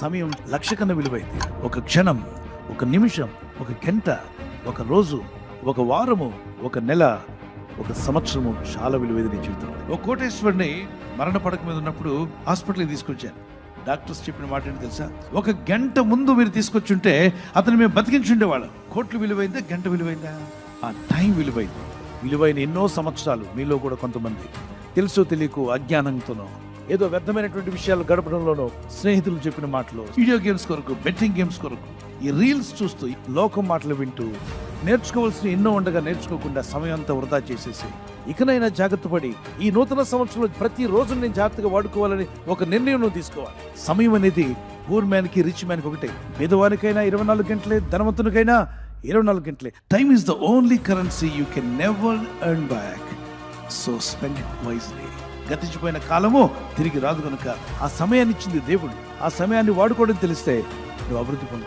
సమయం లక్ష కన్నా విలువైంది. ఒక క్షణం ఒక నిమిషం ఒక గంట ఒక రోజు ఒక వారము ఒక నెల ఒక సంవత్సరము చాలా విలువైంది నీ జీవితంలో. ఒక కోటేశ్వరుని మరణ పడక మీద ఉన్నప్పుడు హాస్పిటల్కి తీసుకొచ్చారు డాక్టర్స్ చెప్పిన మాట ఏంటి తెలుసా? ఒక గంట ముందు మీరు తీసుకొచ్చుంటే అతను మేము బతికించుండేవాళ్ళం కోట్లు విలువైందా? గంట విలువైందా? ఆ టైం విలువైంది. విలువైన ఎన్నో సంవత్సరాలు మీలో కూడా కొంతమంది తెలుసో తెలియకు అజ్ఞానంతోనో ఏదో వ్యర్థమైనటువంటి విషయాలు గడపడంలోనో స్నేహితులు చెప్పిన మాటలు వీడియో గేమ్స్ కొరకు బెట్టింగ్ గేమ్స్ కొరకు ఈ రీల్స్ చూస్తూ లోకం మాటలు వింటూ నేర్చుకోవాల్సిన ఎన్నో ఉండగా నేర్చుకోకుండా సమయం అంతా వృధా చేసేసి ఇకనైనా జాగ్రత్త పడి ఈ నూతన సంవత్సరంలో ప్రతి రోజు నేను జాగ్రత్తగా వాడుకోవాలని ఒక నిర్ణయం తీసుకోవాలి. సమయం అనేది పూర్ మ్యాన్కి రిచ్ మ్యాన్కి ఒకటే. పేదవానికైనా ఇరవై నాలుగు గంటలే ధనవంతునికైనా ఇరవై నాలుగు గంటలే. Time is the only currency you can never earn back so spend it wisely గతించిపోయిన కాలము తిరిగి రాదు కనుక ఆ సమయాన్ని ఇచ్చింది దేవుడు. ఆ సమయాన్ని వాడుకోవడం తెలిస్తే నువ్వు అభివృద్ధి పొందు